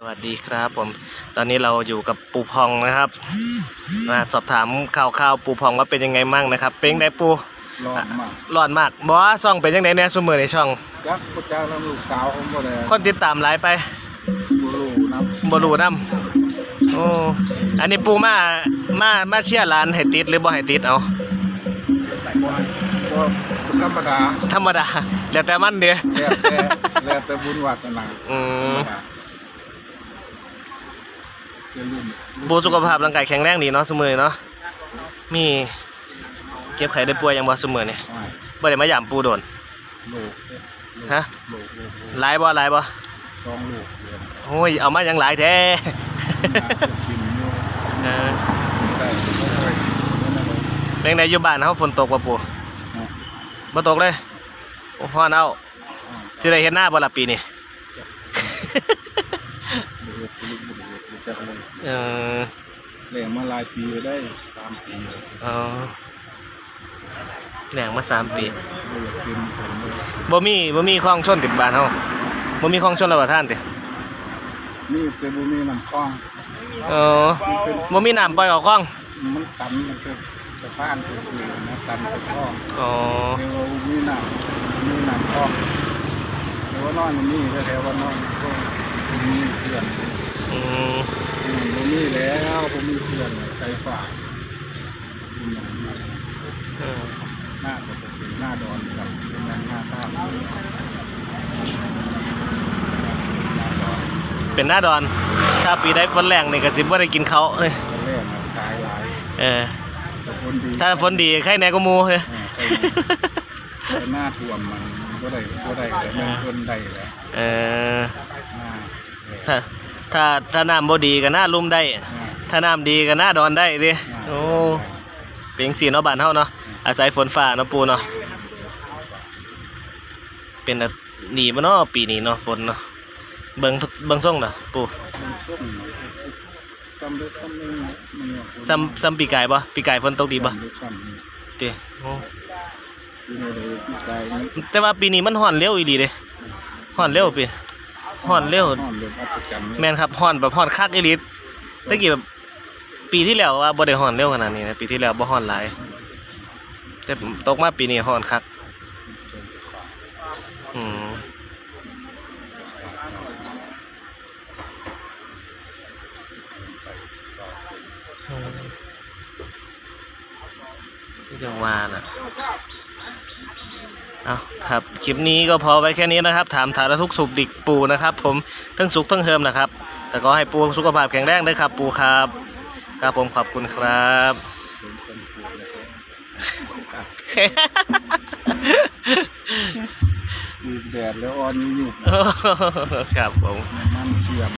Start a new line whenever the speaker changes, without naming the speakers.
สวัสดีครับผม ตอนนี้เราอยู่กับปูพองนะครับมาสอบถามข่าวข่าวๆปูพองว่าเป็นยังไงมั่งนะครับ เป็นยังไงปู
ร้อนมาก
ร้อนมากบอซ่องเป็นยังไงเนี่ยสมือในช่อง
ยักษ์พระเจ้าน้ำลูกสาวผมก็เลย
คนติดตามหลายไป
บุรูน้
บรูน้ำโอ้อันนี้ปูมามามาเชียร์ร้านให้ติดหรือบ่ให้ติดเอาำ
บ่ก็ธรรมดา
ธรรมดาแล้วแต่มันเด้อ
แล้วแต่แล้วแต่บุญวาสนา
อื
ธรร
ม
มดาจะลุ่ม
ปูสุขภาพร่างกายแข็งแรงดีเนาะสมือเนาะมีเก็บไข่ได้ป่วยยังบ่สมือนี่
ไม่
บ่ได้มาย่ามปูโดน
โลกเอ๊ะโลก
ฮะ
โลกโลกโลก
หลายบ่หลายบ่
สองโลกเดือน
โอ้ยเอามายังหลายแท้
น่าจะกินอยู่
เออ
ได้ก็ค่อยนั่นน่ะเลย
เป็นไงอยู่บ้านเฮาฝนตกบ่ปู่
ฮะ
บ่ตกเลยโอ้ฮ้อนเอา
อ่า
สิได้เฮ็ดหน้าบ่ล่ะปีนี้
บุเหตุบุ รุษบุเหตุบุจักเลย
เออ
แรงมาหลายปีได้สามปีเลย
เอาแหน่งมาสามปี
บ่อยากกินผมเลย
บ่มีบ่มีคลองชนติดบ้านเฮาบ่มีคลองชนแล้วว่าท่านติ
นี่เซบูมีน้ำคลอง
เออบ่มีน้ำปล่อยออกคลอง
มันตันมันก็สะพานคือๆนะตันกับคลอง
อ๋อ
เดี๋ยวมีน้ำมีน้ำคลองเดี๋ยวว่านอนมันนี่แถวๆว่านอนก็มีเพื่อน
อืม
อืมบ่มีแล้วผมมีเพื่อนใส่ฝากอืม
เออ
หน้าปกติหน้าดอนกับเป็นหน้าข้ามหน้าดอน
เป็นหน้าดอน ถ้าปีใดฝนแรงนี่ก็สิบ่ได้กินเขาวเลย
ตอนแรกนะตายหลาย
เออ
แต่คนดี
ถ้าฝนดีใครแหน่ก็หมู่เด้อ
อ่าใครแต่หน้าท่วมมันก็ได้ก็ได้แต่มันเพิ่นได้แล้ว
เออ
หน้าแหลก
ถ้า ถ้าถ้าน้ำบ่ดีก็หน้าลุ่มได้
หน้า
ถ้าน้ำดีก็หน้าดอนได้ดิ
หน้า
โอ้เป็นจังซี่เนาะบ้านเฮาเนาะอาศัยฝนฟ้าเนาะปูเนาะเป็นอะหนีบ่เนาะปีนี้เนาะฝนเนาะเบิ่งเบิ่งส่งเนาะปู
มันส้มซ้ำเล็กซ้ำนึงมันเนี่ยคน
ซ้ำซ้ำปีกายบ่ปีกายฝนตกดีบ่
ซ้ำเล็กซ้ำนี่
ติโอ้
อยู่ในเลยพี่กายนี่
แต่ว่าปีนี้มันฮ้อนเร็วอีหลีเด้ฮ้อนเร็วปี ฮ้อนเร็ว
นอนเร็วอัศจรรย์
แม่นครับฮ้อนแบบฮ้อนคักอีหลีตะกี้แบบปีที่แล้วว่าบ่ได้ฮ้อนเร็วขนาดนี้นะปีที่แล้วบ่ฮ้อนหลาย แต่ตกมาปีนี้ฮ้อนคัก อืมยังว่าน่ะ เอาครับ คลิปนี้ก็พอไว้แค่นี้นะครับ ถามถารทุกข์สุขดิกปูนะครับ ผมทั้งสุขทั้งเฮิมนะครับ แต่ก็ให้ปูสุขภาพแข็งแรงด้วยครับ ปูครับครับผมขอบคุณครับ
เป็นคนถูกเลยครับมีแดดแล้วอ่อนอยู่
ครับผม
มันเชื่อม